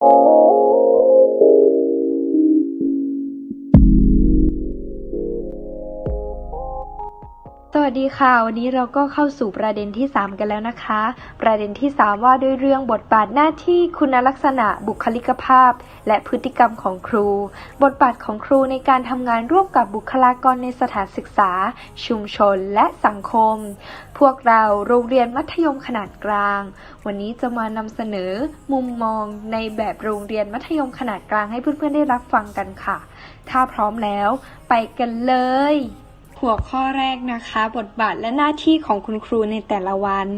ส วัสดีค่ะ วันนี้เราก็เข้าสู่ประเด็นที่ 3 กันแล้วนะคะ ประเด็นที่ 3 ว่าด้วยเรื่องบทบาทหน้าที่คุณลักษณะบุคลิกภาพ และพฤติกรรมของครู บทบาทของครูในการทำงานร่วมกับบุคลากรในสถานศึกษา ชุมชนและสังคม พวกเราโรงเรียนมัธยมขนาดกลาง วันนี้จะมานำเสนอมุมมองในแบบโรงเรียนมัธยมขนาดกลางให้เพื่อนๆได้รับฟังกันค่ะ ถ้าพร้อมแล้ว ไปกันเลย หัวข้อแรกนะคะ บทบาทและหน้าที่ของคุณครูในแต่ละวัน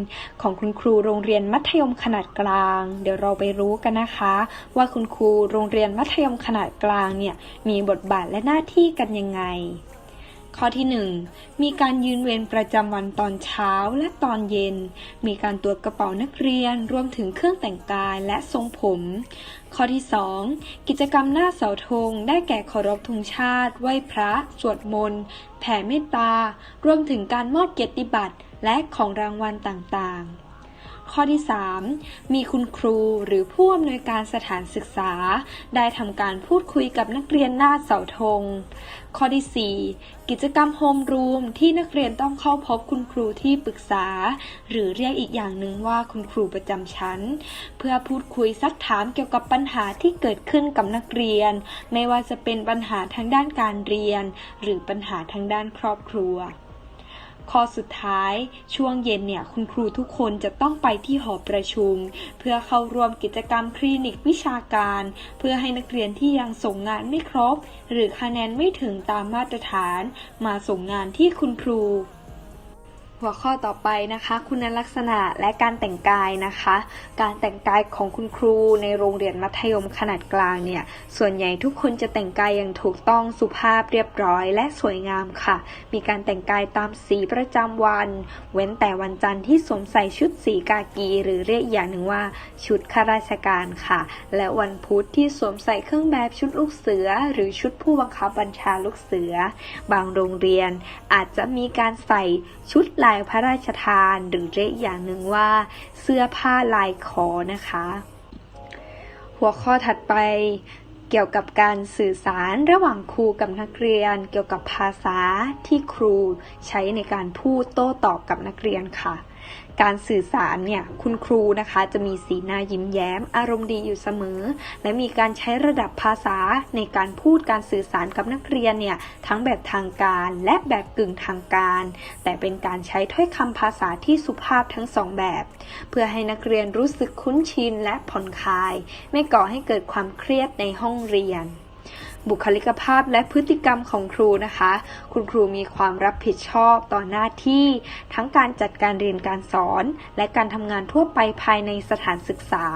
ของคุณครูโรงเรียนมัธยมขนาดกลาง เดี๋ยวเราไปรู้กันนะคะ ว่าคุณครูโรงเรียนมัธยมขนาดกลางเนี่ยมีบทบาทและหน้าที่กันยังไง ข้อที่ 1 มีการยืนเวรประจำวันตอนเช้าและตอนเย็น มีการตรวจกระเป๋านักเรียนรวมถึงเครื่องแต่งกายและทรงผม ข้อที่ 2 กิจกรรมหน้าเสาธงได้แก่เคารพธงชาติไหว้พระ สวดมนต์ แผ่เมตตา รวมถึงการมอบเกียรติบัตรและของรางวัลต่างๆ ข้อที่ 3 มีคุณครูหรือผู้อำนวยการสถานศึกษา ได้ทำการพูดคุยกับนักเรียนหน้าเสาธง ข้อที่ 4 กิจกรรมโฮมรูมที่นักเรียนต้องเข้าพบคุณครูที่ปรึกษา หรือเรียกอีกอย่างหนึ่งว่าคุณครูประจำชั้น เพื่อพูดคุยซักถามเกี่ยวกับปัญหาที่เกิดขึ้นกับนักเรียน ไม่ว่าจะเป็นปัญหาทางด้านการเรียน หรือปัญหาทางด้านครอบครัว ข้อสุดท้าย ช่วงเย็นเนี่ยคุณครูทุกคนจะต้องไปที่หอประชุม เพื่อเข้าร่วมกิจกรรมคลินิกวิชาการ เพื่อให้นักเรียนที่ยังส่งงานไม่ครบ หรือคะแนนไม่ถึงตามมาตรฐาน มาส่งงานที่คุณครู หัวข้อต่อไปนะคะ คุณลักษณะและการแต่งกายนะคะ การแต่งกายของคุณครูในโรงเรียนมัธยมขนาดกลางเนี่ย ส่วนใหญ่ทุกคนจะแต่งกายอย่างถูกต้องสุภาพเรียบร้อยและสวยงามค่ะ มีการแต่งกายตามสีประจำวัน เว้นแต่วันจันทร์ที่สวมใส่ชุดสีกากีหรือเรียกอย่างหนึ่งว่าชุดข้าราชการค่ะ และวันพุธที่สวมใส่เครื่องแบบชุดลูกเสือ หรือชุดผู้บังคับบัญชาลูกเสือ บางโรงเรียนอาจจะมีการใส่ชุดลายพระราชทาน หรือเรียกอีกอย่างหนึ่งว่า เสื้อผ้าลายขอนะคะ หัวข้อถัดไปเกี่ยวกับการสื่อสารระหว่างครูกับนักเรียน เกี่ยวกับภาษาที่ครูใช้ในการพูดโต้ตอบกับนักเรียนค่ะ การสื่อสารเนี่ยคุณครูนะคะจะมีสีหน้ายิ้มแย้ม อารมณ์ดีอยู่เสมอ และมีการใช้ระดับภาษาในการพูดการสื่อสารกับนักเรียนเนี่ยทั้งแบบทางการและแบบกึ่งทางการ แต่เป็นการใช้ถ้อยคำภาษาที่สุภาพทั้งสองแบบ เพื่อให้นักเรียนรู้สึกคุ้นชินและผ่อนคลาย ไม่ก่อให้เกิดความเครียดในห้องเรียน บุคลิกภาพและพฤติกรรมของครูนะคะ คุณครูมีความรับผิดชอบต่อหน้าที่ ทั้งการจัดการเรียนการสอน และการทำงานทั่วไปภายในสถานศึกษา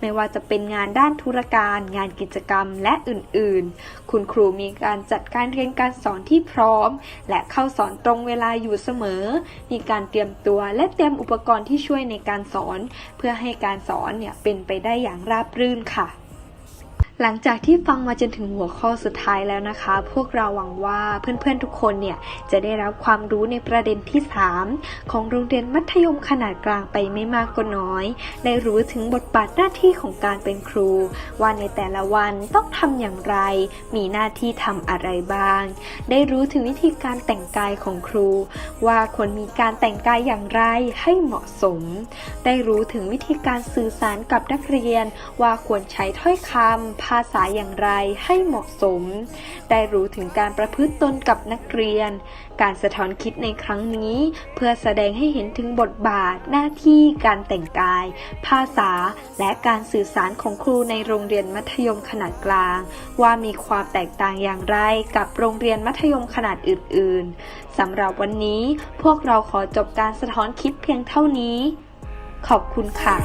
ไม่ว่าจะเป็นงานด้านธุรการ งานกิจกรรมและอื่นๆ คุณครูมีการจัดการเรียนการสอนที่พร้อม และเข้าสอนตรงเวลาอยู่เสมอ มีการเตรียมตัวและเตรียมอุปกรณ์ที่ช่วยในการสอน เพื่อให้การสอนเนี่ยเป็นไปได้อย่างราบรื่นค่ะ หลังจากที่ฟังมาจนถึงหัวข้อสุดท้ายแล้วนะคะ พวกเราหวังว่าเพื่อนๆทุกคนเนี่ยจะได้รับความรู้ในประเด็นที่ 3 ของโรงเรียนมัธยมขนาดกลางไปไม่มากก็น้อย ได้รู้ถึงบทบาทหน้าที่ของการเป็นครู ว่าในแต่ละวันต้องทำอย่างไร มีหน้าที่ทำอะไรบ้าง ได้รู้ถึงวิธีการแต่งกายของครู ว่าควรมีการแต่งกายอย่างไรให้เหมาะสม ได้รู้ถึงวิธีการสื่อสารกับนักเรียน ว่าควรใช้ถ้อยคำภาษาอย่างไรให้เหมาะสม ได้รู้ถึงการประพฤติตนกับนักเรียน การสะท้อนคิดในครั้งนี้ เพื่อแสดงให้เห็นถึงบทบาท หน้าที่ การแต่งกาย ภาษา และการสื่อสารของครูในโรงเรียนมัธยมขนาดกลาง ว่ามีความแตกต่างอย่างไรกับโรงเรียนมัธยมขนาดอื่น ๆสำหรับวันนี้พวกเราขอจบการสะท้อนคิดเพียงเท่านี้ ขอบคุณค่ะ